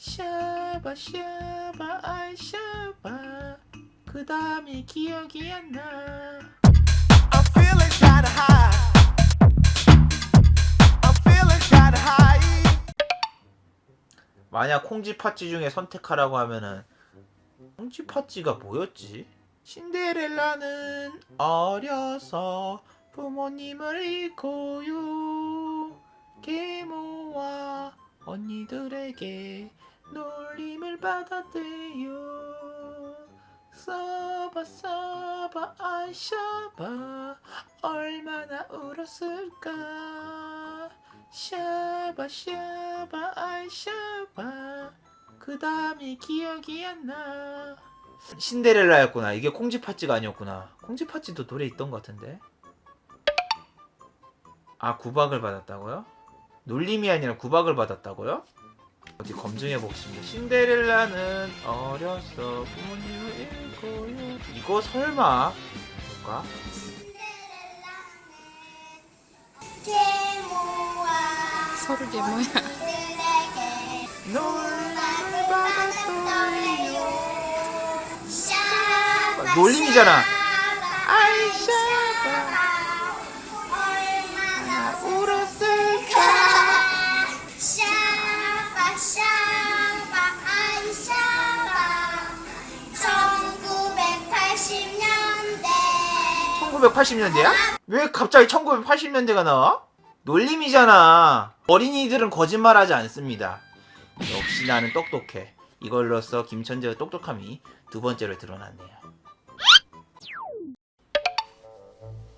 샤바 샤바 아이 샤바 그 다음이 기억이 안 나 I'm feeling kinda high. I'm feeling kinda high. 만약 콩쥐 팥쥐 중에 선택하라고 하면은 콩쥐 팥쥐가 뭐였지? 신데렐라는 어려서 부모님을 잃고요 계모와 언니들에게 놀림을 받았대요 써봐 써봐 아샤바 얼마나 울었을까. 샤바 샤바 아샤바 그 다음이 기억이 안나. 신데렐라였구나. 이게 콩쥐팥쥐가 아니었구나. 콩쥐팥쥐도 노래 있던 것 같은데. 아 구박을 받았다고요? 놀림이 아니라 구박을 받았다고요? 어디 검증해 보겠습니다. 신데렐라는 어려서 부모님을 잃고요. 이거 설마? 뭘까? 서로 제모야. 놀림을 받았어요 놀림이잖아. 아이샤바 1980년대 1980년대야? 왜 갑자기 1980년대가 나와? 놀림이잖아. 어린이들은 거짓말하지 않습니다. 역시 나는 똑똑해. 이걸로써 김천재의 똑똑함이 두 번째로 드러났네요.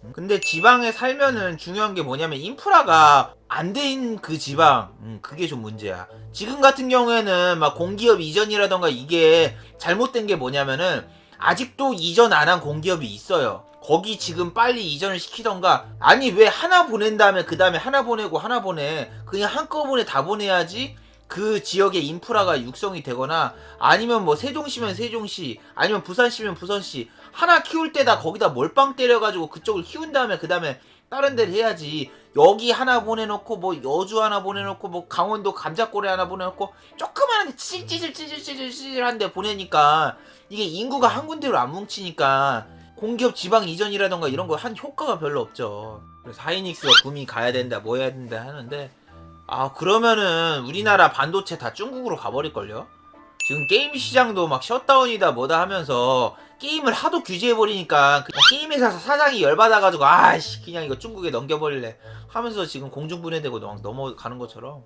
음, 근데 지방에 살면은 중요한 게 뭐냐면 인프라가 안 된 그 지방, 음, 그게 좀 문제야. 지금 같은 경우에는 막 공기업 이전이라던가 이게 잘못된 게 뭐냐면은 아직도 이전 안 한 공기업이 있어요. 거기 지금 빨리 이전을 시키던가. 아니 왜 하나 보낸 다음에 그 다음에 하나 보내고 하나 보내. 그냥 한꺼번에 다 보내야지 그 지역의 인프라가 육성이 되거나 아니면 뭐 세종시면 세종시 아니면 부산시면 부산시. 하나 키울 때다 거기다 몰빵 때려가지고 그쪽을 키운 다음에 그 다음에 다른 데를 해야지 여기 하나 보내놓고 뭐 여주 하나 보내놓고 뭐 강원도 감자골에 하나 보내놓고 조그마한데 찌질찌질 찌질찌질찌질한데 보내니까 이게 인구가 한 군데로 안 뭉치니까 공기업 지방 이전이라던가 이런 거 한 효과가 별로 없죠. 그래서 하이닉스가 구미 가야 된다, 뭐 해야 된다 하는데 아 그러면은 우리나라 반도체 다 중국으로 가버릴걸요? 지금 게임 시장도 막 셧다운이다 뭐다 하면서 게임을 하도 규제해버리니까 그 게임 회사 사장이 열받아가지고 아씨 그냥 이거 중국에 넘겨버릴래 하면서 지금 공중분해되고 넘- 넘어가는 것처럼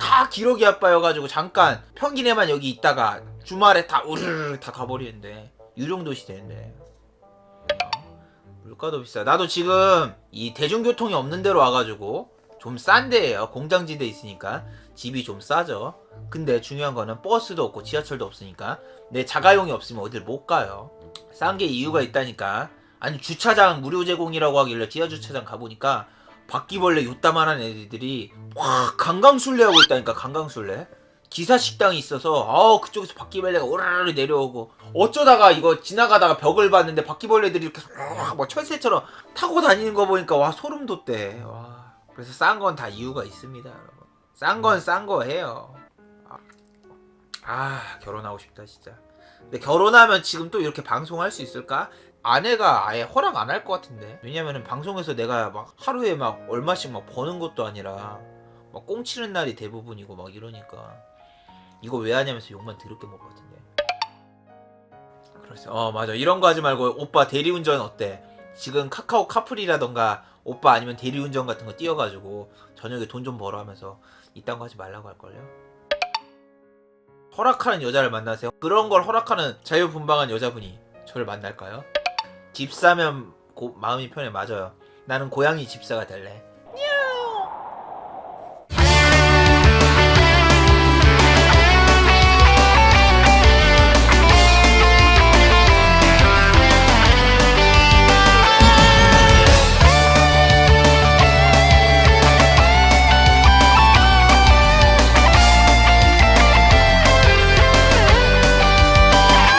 다 기록이 아빠여가지고 잠깐 평일에만 여기 있다가 주말에 다 우르르 다 가버리는데 유령도시 되는데 물가도 비싸. 나도 지금 이 대중교통이 없는 데로 와가지고 좀 싼 데예요. 공장지대 있으니까 집이 좀 싸죠. 근데 중요한 거는 버스도 없고 지하철도 없으니까 내 자가용이 없으면 어딜 못 가요. 싼 게 이유가 있다니까. 아니 주차장 무료 제공이라고 하길래 지하 주차장 가보니까 바퀴벌레 요따만한 애들이 와 강강술래 하고 있다니까 강강술래. 기사 식당이 있어서 아 그쪽에서 바퀴벌레가 오르르 내려오고 어쩌다가 이거 지나가다가 벽을 봤는데 바퀴벌레들이 이렇게 막뭐 철새처럼 타고 다니는 거 보니까 와 소름 돋대 와 그래서 싼 건 다 이유가 있습니다 여러분. 싼 건 싼거 해요. 아, 아 결혼하고 싶다 진짜. 근데 결혼하면 지금 또 이렇게 방송할 수 있을까? 아내가 아예 허락 안 할 것 같은데. 왜냐면은 방송에서 내가 막 하루에 막 얼마씩 막 버는 것도 아니라 막 꽁치는 날이 대부분이고 막 이러니까 이거 왜 하냐면서 욕만 더럽게 먹을 것 같은데. 그래서 어 맞아. 이런 거 하지 말고 오빠 대리운전 어때 지금 카카오 카풀이라던가 오빠 아니면 대리운전 같은 거 띄워가지고 저녁에 돈 좀 벌어 하면서 이딴 거 하지 말라고 할걸요? 허락하는 여자를 만나세요. 그런 걸 허락하는 자유분방한 여자분이 저를 만날까요? 집 사면 고- 마음이 편해. 맞아요. 나는 고양이 집사가 될래